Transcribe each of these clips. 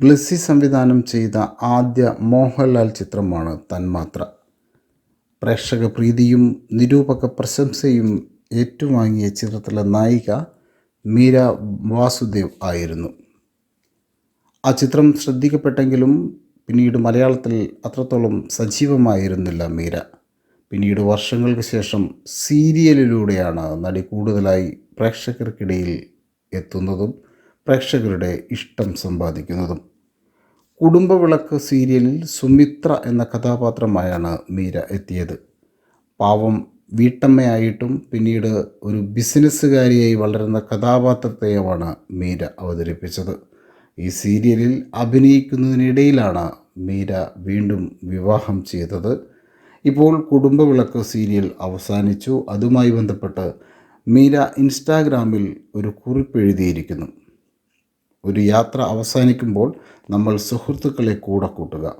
ബ്ലസ്സി സംവിധാനം ചെയ്ത ആദ്യ മോഹൻലാൽ ചിത്രമാണ് തന്മാത്ര. പ്രേക്ഷക പ്രീതിയും നിരൂപക പ്രശംസയും ഏറ്റുവാങ്ങിയ ചിത്രത്തിലെ നായിക മീര വാസുദേവ് ആയിരുന്നു. ആ ചിത്രം ശ്രദ്ധിക്കപ്പെട്ടെങ്കിലും പിന്നീട് മലയാളത്തിൽ അത്രത്തോളം സജീവമായിരുന്നില്ല മീര. പിന്നീട് വർഷങ്ങൾക്ക് ശേഷം സീരിയലിലൂടെയാണ് നടി കൂടുതലായി പ്രേക്ഷകർക്കിടയിൽ എത്തുന്നതും പ്രേക്ഷകരുടെ ഇഷ്ടം സമ്പാദിക്കുന്നതും. കുടുംബവിളക്ക് സീരിയലിൽ സുമിത്ര എന്ന കഥാപാത്രമായാണ് മീര എത്തിയത്. പാവം വീട്ടമ്മയായിട്ടും പിന്നീട് ഒരു ബിസിനസ്സുകാരിയായി വളരുന്ന കഥാപാത്രത്തെയുമാണ് മീര അവതരിപ്പിച്ചത്. ഈ സീരിയലിൽ അഭിനയിക്കുന്നതിനിടയിലാണ് മീര വീണ്ടും വിവാഹം ചെയ്തത്. ഇപ്പോൾ കുടുംബവിളക്ക് സീരിയൽ അവസാനിച്ചു. അതുമായി ബന്ധപ്പെട്ട് മീര ഇൻസ്റ്റാഗ്രാമിൽ ഒരു കുറിപ്പ് എഴുതിയിരിക്കുന്നു. ഒരു യാത്ര അവസാനിക്കുമ്പോൾ നമ്മൾ സുഹൃത്തുക്കളെ കൂടെ കൂട്ടുക.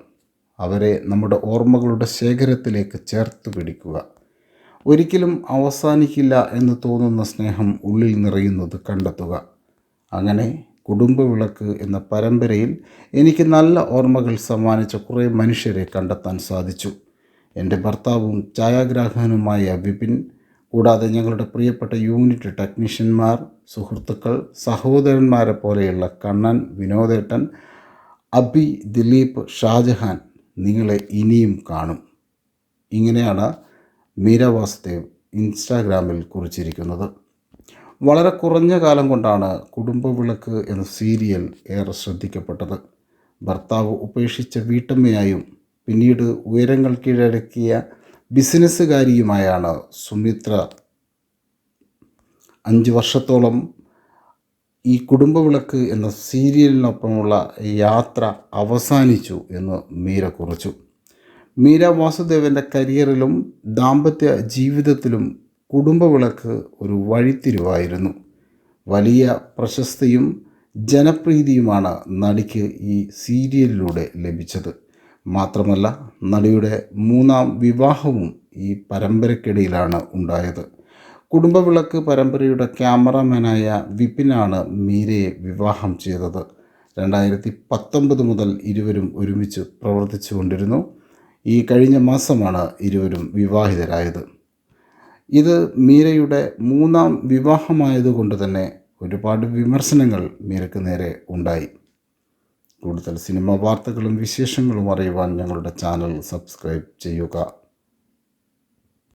അവരെ നമ്മുടെ ഓർമ്മകളുടെ ശേഖരത്തിലേക്ക് ചേർത്ത് പിടിക്കുക. ഒരിക്കലും അവസാനിക്കില്ല എന്ന് തോന്നുന്ന സ്നേഹം ഉള്ളിൽ നിറയുന്നത് കണ്ടെത്തുക. അങ്ങനെ കുടുംബവിളക്ക് എന്ന പരമ്പരയിൽ എനിക്ക് നല്ല ഓർമ്മകൾ സമ്മാനിച്ച കുറേ മനുഷ്യരെ കണ്ടെത്താൻ സാധിച്ചു. എന്റെ ഭർത്താവും ഛായാഗ്രാഹകനുമായ വിപിൻ കൂടാതെ ഞങ്ങളുടെ പ്രിയപ്പെട്ട യൂണിറ്റ് ടെക്നീഷ്യന്മാർ സുഹൃത്തുക്കൾ സഹോദരന്മാരെ പോലെയുള്ള കണ്ണൻ വിനോദേട്ടൻ അബി ദിലീപ് ഷാജഹാൻ നിങ്ങളെ ഇനിയും കാണും. ഇങ്ങനെയാണ് മീര വാസുദേവ് ഇൻസ്റ്റാഗ്രാമിൽ കുറിച്ചിരിക്കുന്നത്. വളരെ കുറഞ്ഞ കാലം കൊണ്ടാണ് കുടുംബവിളക്ക് എന്ന സീരിയൽ ഏറെ ശ്രദ്ധിക്കപ്പെട്ടത്. ഭർത്താവ് ഉപേക്ഷിച്ച വീട്ടമ്മയായും പിന്നീട് ഉയരങ്ങൾ കീഴടക്കിയ ബിസിനസ്സുകാരിയുമായാണ് സുമിത്ര. അഞ്ച് വർഷത്തോളം ഈ കുടുംബവിളക്ക് എന്ന സീരിയലിനൊപ്പമുള്ള യാത്ര അവസാനിച്ചു എന്ന് മീര കുറിച്ചു. മീര വാസുദേവന്റെ കരിയറിലും ദാമ്പത്യ ജീവിതത്തിലും കുടുംബവിളക്ക് ഒരു വഴിത്തിരിവായിരുന്നു. വലിയ പ്രശസ്തിയും ജനപ്രീതിയുമാണ് നടിക്ക് ഈ സീരിയലിലൂടെ ലഭിച്ചത്. മാത്രമല്ല നടിയുടെ മൂന്നാം വിവാഹവും ഈ പരമ്പരക്കിടയിലാണ് ഉണ്ടായത്. കുടുംബവിളക്ക് പരമ്പരയുടെ ക്യാമറമാനായ വിപിനാണ് മീരയെ വിവാഹം ചെയ്തത്. രണ്ടായിരത്തി പത്തൊമ്പത് മുതൽ ഇരുവരും ഒരുമിച്ച് പ്രവർത്തിച്ചു കൊണ്ടിരുന്നു. ഈ കഴിഞ്ഞ മാസമാണ് ഇരുവരും വിവാഹിതരായത്. ഇത് മീരയുടെ മൂന്നാം വിവാഹമായതുകൊണ്ട് തന്നെ ഒരുപാട് വിമർശനങ്ങൾ മീരയ്ക്ക് നേരെ ഉണ്ടായി. കൂടുതൽ സിനിമ വാർത്തകളും വിശേഷങ്ങളും അറിയുവാൻ ഞങ്ങളുടെ ചാനൽ സബ്സ്ക്രൈബ് ചെയ്യുക.